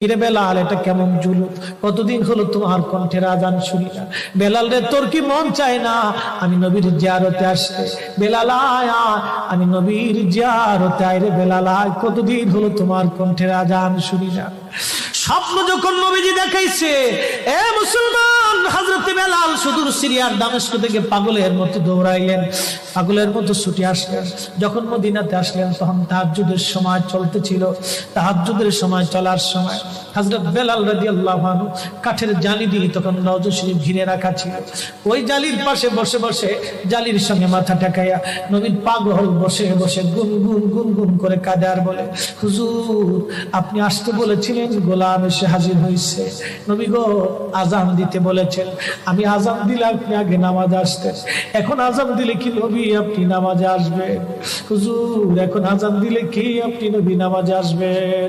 বেলাল এটা কেমন কতদিন হলো তোমার কণ্ঠের আজান শুনি না বেলাল রে তোর কি মন চায় না? আমি নবীর জিয়ারতে আসতে। বেলাল আয়, আমি নবীর জিয়ারতে আয় রে বেলাল আয়। কতদিন হলো তোমার কণ্ঠের আজান শুনি না স্বপ্ন যখন নবীজি দেখাইছে এ মুসলমান! কাঠের জালি দিয়ে তখন শরীফ ঘিরে রাখা ছিল। ওই জালির পাশে বসে বসে জালির সঙ্গে মাথা ঠেকাইয়া নবীর পাগল বসে বসে গুন গুন গুন গুন করে কাঁদে আর বলে, হুজুর, আপনি আসতে বলেছিলেন গোলাম এসে হাজির হয়েছে নবী গো, আজান দিতে বলেছেন, আমি আজান দিলে আপনি আগে নামাজ আসতেন। এখন আজান দিলে কি নবী আপনি নামাজ আসবেন? হুজুর, এখন আজান দিলে কি আপনি নবী নামাজ আসবেন?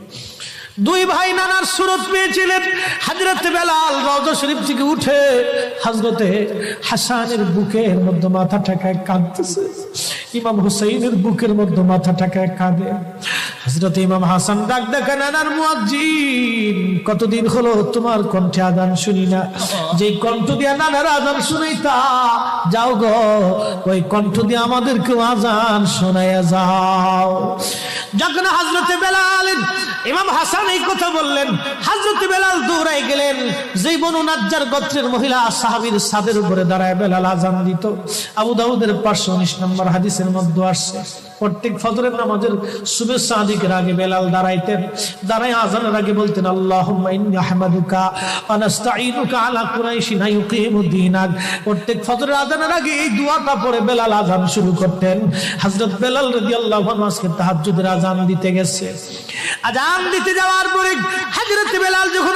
দুই ভাই নানার সুরত পেয়েছিলেন। হাজরতে বেলাল রওজা শরীফ থেকে উঠে হাজরতে হাসানের বুকের মধ্যে মাথা ঠেকায় কাঁদতেছে। ইমাম হুসাইনের বুকের মধ্যে মাথা ঠেকায় কাঁদে। হজরত ইমাম হাসান ডাক দেখা, নানার মুয়াজ্জিন, কতদিন হলো তোমার কণ্ঠে আদান শুনি না? যে কণ্ঠ দিয়া নানার আজান শুনাইতা, যাও গো, ওই কণ্ঠ দিয়ে আমাদেরকে আজান শোনাইয়া যাও। যখন হাজরতে বেলাল ইমাম হাসান এই কথা বললেন হাজরতে বেলাল দৌড়াই গেলেন। যেই বনু নাজ্জার গোত্রের মহিলা সাহাবীর সাদের উপরে দাঁড়ায় বেলাল আজান দিত। আবু দাউদের পাঁচশো উনিশ নম্বর হাদিসের মধ্যে আসছে, প্রত্যেক ফজরের নামাজের শুভেচ্ছা আদিকের আগে বেলাল দাঁড়াইতেন। দাঁড়াই আজানের আগে বলতেন ইন্নী আহমাদুকা আলা কুরাইশিন ইউকিমুদ্দিনাক প্রত্যেক ফজরের আজানের আগে এই দোয়াটা পড়ে বেলাল আজান শুরু করতেন। হযরত বেলাল রাদিয়াল্লাহু আনহু আজকে তাহাজ্জুদের আজান দিতে গেছে। আজান দিতে যাওয়ার পরে হযরত বেলাল যখন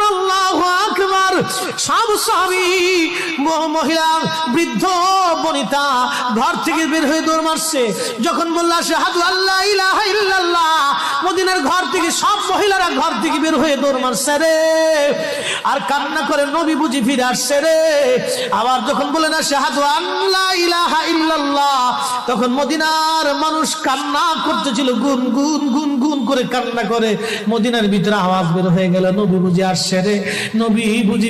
মহিলা, বৃদ্ধ, বনিতা, ঘর থেকে বের হয়ে দৌড় মারছে। যখন বললা আল্লাহ মদিনার ঘর থেকে সব মহিলারা ঘর থেকে বের হয়ে দৌড় মারছে রে। আর কান্না করে নবী বুঝি ফিরে আসছে রে। আবার যখন বলে না শাহাদু আল্লাহ ইলাহা ইল্লাল্লাহ তখন মদিনার মানুষ কান্না করতেছিল, গুন গুন গুন গুন করে কান্না করে। মদিনার ভিতরে আওয়াজ বের হয়ে গেল, নবী বুঝি আসছে রে। নবী বুঝি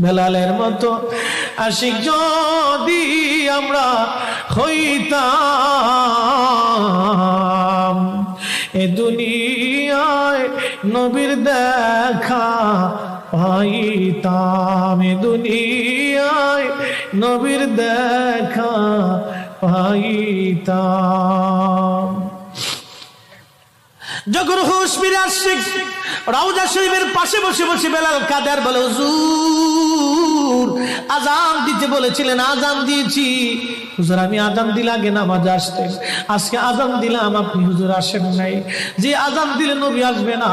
বেলালের মতো আশিক যদি আমরা হইতাম, এ দুনিয়ায় নবীর দেখা পাইতাম, এ দুনিয়ায় নবীর দেখা পাইতাম। যখন হুশ ফিরে রাউজা শরীফের পাশে বসে বসে বেলাল কাদের বলে, হুজুর আজান দিতে বলেছিলেন, আজান দিয়েছি। হুজুর, আমি আজান দিলে আগে নামাজ আসতেন। আজকে আজান দিলাম, আপনি হুজুর আসেন নাই। যে আজান দিলে নবী আসবে না,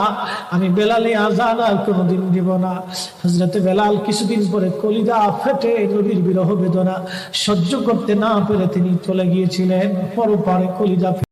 আমি বেলালে আজান আর কোনোদিন দিব না। হজরতে বেলাল কিছুদিন পরে কলিদা ফেটে নবীর বিরহ বেদনা সহ্য করতে না পেরে তিনি চলে গিয়েছিলেন। পরপারে কলিজা